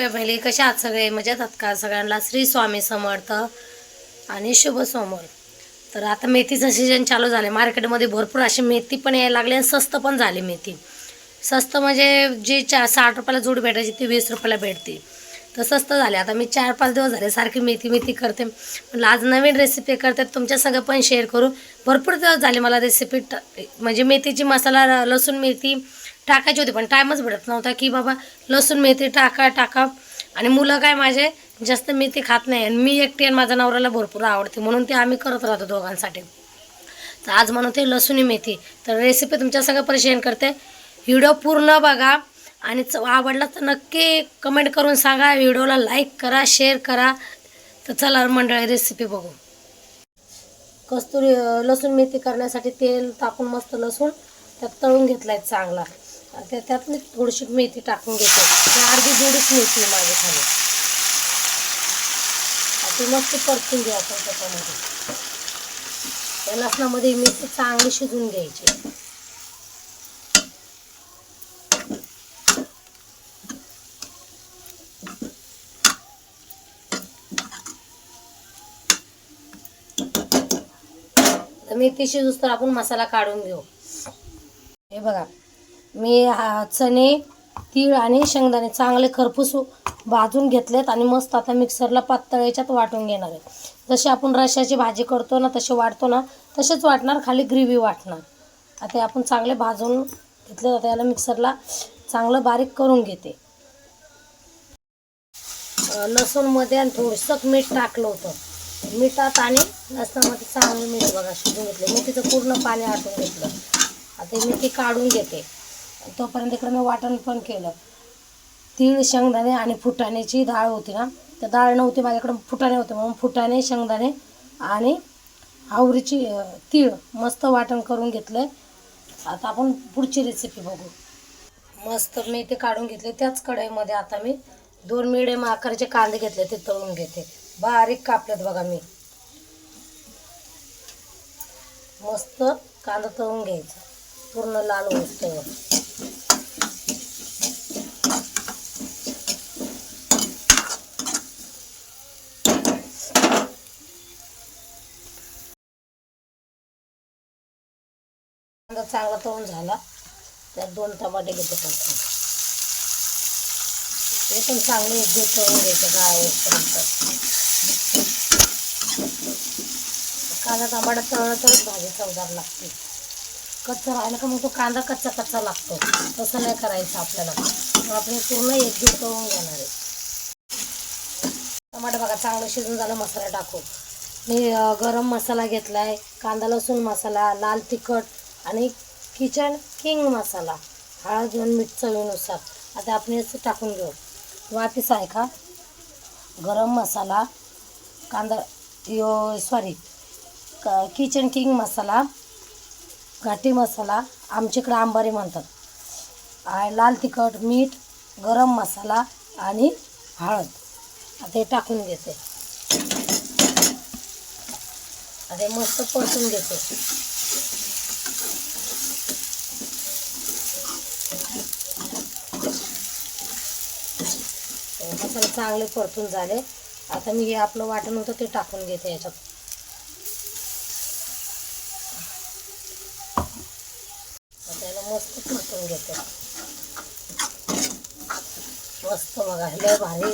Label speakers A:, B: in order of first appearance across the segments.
A: Family कशा आहात सगळे? मजेत आहात का? सगळ्यांना श्री स्वामी समर्थ आणि शुभ समोर. तर आता मेथीचं सीजन चालू झालं आहे मार्केटमध्ये भरपूर अशी मेथी पण यायला लागली आणि स्वस्त पण झाली मेथी. स्वस्त म्हणजे जी चा साठ रुपयाला जोड भेटायची ती वीस रुपयाला भेटते. तर स्वस्त झाले. आता मी चार पाच दिवस झाले सारखी मेथी मेथी करते. म्हणलं आज नवीन रेसिपी करते. तुमच्या सगळं पण शेअर करू. भरपूर दिवस झाले मला रेसिपी म्हणजे मेथीची मसाला लसूण मेथी टाकायची होती पण टाईमच भेटत नव्हता की बाबा लसूण मेथी टाका टाका. आणि मुलं काय माझे जास्त मेथी खात नाही. आणि मी एकटी आणि माझ्या नवऱ्याला भरपूर आवडते. म्हणून ते आम्ही करत राहतो दोघांसाठी. तर आज म्हणून ते लसूणी मेथी. तर रेसिपी तुमच्या सगळं पण शेअर करते. व्हिडिओ पूर्ण बघा. आणि च आवडला तर नक्की कमेंट करून सांगा. व्हिडिओला लाईक करा शेअर करा. तर चला मंडळी रेसिपी बघू. कस्तुरी लसूण मेथी करण्यासाठी तेल टाकून मस्त लसूण त्यात तळून घेतलाय चांगला. आणि त्या- त्यात मी थोडीशी मेथी टाकून घेते अर्धी जोडीच मेथी माझ्या खाली. ती मस्त परतून घ्या आपण त्याच्यामध्ये. त्या लसणामध्ये मेथी चांगली शिजून घ्यायची. मेथी शिजूस तर आपण मसाला काढून घेऊ. हे बघा मी हा चणे तीळ आणि शेंगदाणे चांगले खरपूस भाजून घेतलेत आणि मस्त आता मिक्सरला पातळ याच्यात वाटून घेणार आहे. जशी आपण रश्याची भाजी करतो ना तशी वाटतो ना तसेच वाटणार खाली ग्रेव्ही वाटणार. आता आपण चांगले भाजून घेतले जातं याला मिक्सरला चांगलं बारीक करून घेते. लसूणमध्ये आणि थोडंसं मीठ टाकलं होतं. मिठात आणि लसणामध्ये चांगलं मीठ बघा शिजून घेतलं. मेथीचं पूर्ण पाणी आटून घेतलं. आता ही मेथी काढून घेते. तोपर्यंत इकडं मी वाटण पण केलं. तीळ शेंगदाणे आणि फुटाण्याची डाळ होती ना तर डाळ नव्हती माझ्याकडं फुटाणे होते म्हणून फुटाणे शेंगदाणे आणि आवरीची तीळ मस्त वाटण करून घेतलं आता आपण पुढची रेसिपी बघू. मस्त मेथी काढून घेतले. त्याच कढईमध्ये आता मी दोन मिडियम आकाराचे कांदे घेतले ते तळून घेते. बारीक कापलेत बघा मी. मस्त कांदा तळून घ्यायचा. पूर्ण लाल होत कांदा चांगला तळून झाला. त्यात दोन टमाटे घेते टाकून ते पण चांगले एकजीव तळून घ्यायचं गाय होईपर्यंत कांदा टमाटा तळलं तरच भाजी चवदार लागते. कच्चा राहिला का मग तो कांदा कच्चा कच्चा लागतो. तसं नाही करायचं आपल्याला. मग आपण पूर्ण एकजीव करून घेणार आहे. टमाटर बघा चांगलं शिजून झालं मसाला टाकू. मी गरम मसाला घेतला आहे कांदा लसूण मसाला लाल तिखट आणि किचन किंग मसाला. हळद घेऊन मीठ चवीनुसार. आता आपण याचं टाकून घेऊ. वाटीस आहे का गरम मसाला कांदा यो सॉरी किचन किंग मसाला घाटी मसाला आमच्याकडे आंबारी म्हणतात. आणि लाल तिखट मीठ गरम मसाला आणि हळद. आता हे टाकून घेते. आता हे मस्त परतून घेते. हे मसाले चांगले परतून झाले. आता मी हे आपलं वाटण होतं ते टाकून घेते याच्यात. आता याला मस्त परतून घेते. मस्त बघा लय भारी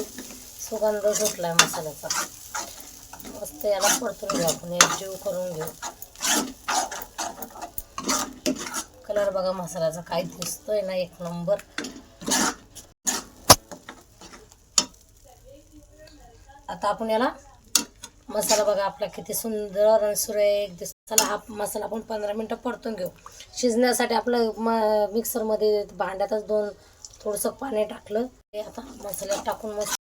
A: सुगंध सुटलाय मसाल्याचा. मस्त याला परतून घेऊ आपण एक जीव करून घेऊ. कलर बघा मसाल्याचा काय दिसतोय ना एक नंबर. आता आपण याला मसाला बघा आपला किती सुंदर आणि सुरेख दिसतो. चला हा मसाला आपण पंधरा मिनटं परतून घेऊ. शिजण्यासाठी आपलं म मिक्सरमध्ये भांड्यातच दोन थोडंसं पाणी टाकलं. ते आता मसाल्यात टाकून मस्त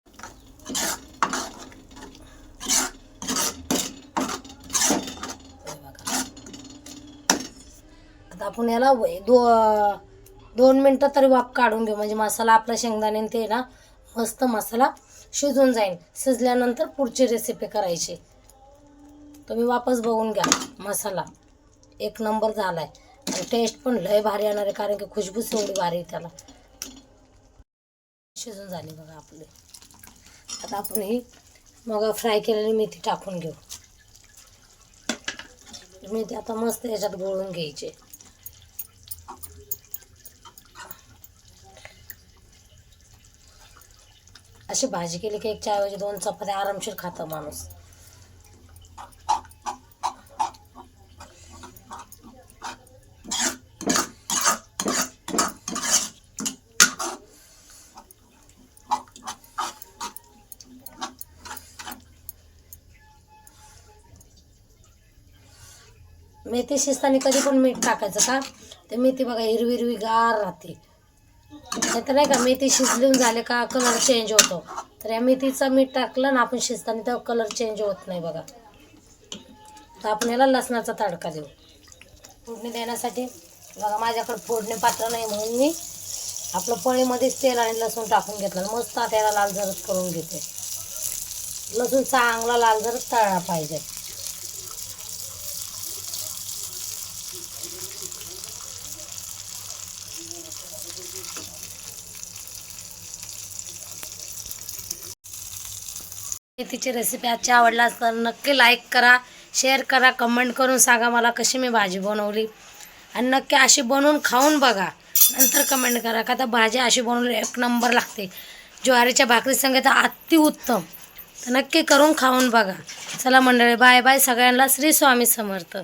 A: आता आपण याला दो दोन मिनटं तरी वाफ काढून घेऊ. म्हणजे मसाला आपला शेंगदाणे ते ना मस्त मसाला शिजून जाईल शिजल्यानंतर पुढची रेसिपी करायची. तुम्ही वापस बघून घ्या मसाला. एक नंबर झालाय. आणि टेस्ट पण लय भारी येणार आहे कारण की खुशबूच एवढी भारी त्याला. शिजून झाली बघा आपली. आता आपण ही मग फ्राय केलेली मेथी टाकून घेऊ. मेथी आता मस्त याच्यात गोळून घ्यायची. अशी भाजी केली की एक ऐवजी दोन चपात्या आरामशीर खातं माणूस. मेथी शिजताना कधी पण मीठ टाकायचं का? ते मेथी बघा हिरवी हिरवी गार राहते. नाहीतर नाही का मेथी शिजलून झाले का कलर चेंज होतो. तर या मेथीचं मीठ टाकलं ना आपण शिजताना तेव्हा कलर चेंज होत नाही बघा. तर आपण याला लसणाचा तडका देऊ. फोडणी देण्यासाठी बघा माझ्याकडे फोडणी पात्र नाही म्हणून मी आपलं पळीमध्येच तेल आणि लसूण टाकून घेतलं. मस्त आता याला लाल जरत करून घेते. लसूण चांगला लाल जरत तळला पाहिजे. मेथीची रेसिपी आजची आवडला तर नक्की लाईक करा शेअर करा कमेंट करून सांगा मला कशी मी भाजी बनवली. आणि नक्की अशी बनवून खाऊन बघा. नंतर कमेंट करा का तर भाजी अशी बनवली एक नंबर लागते. ज्वारीच्या भाकरी संगीत अतिउत्तम तर नक्की करून खाऊन बघा. चला मंडळी बाय बाय सगळ्यांना. श्री स्वामी समर्थ.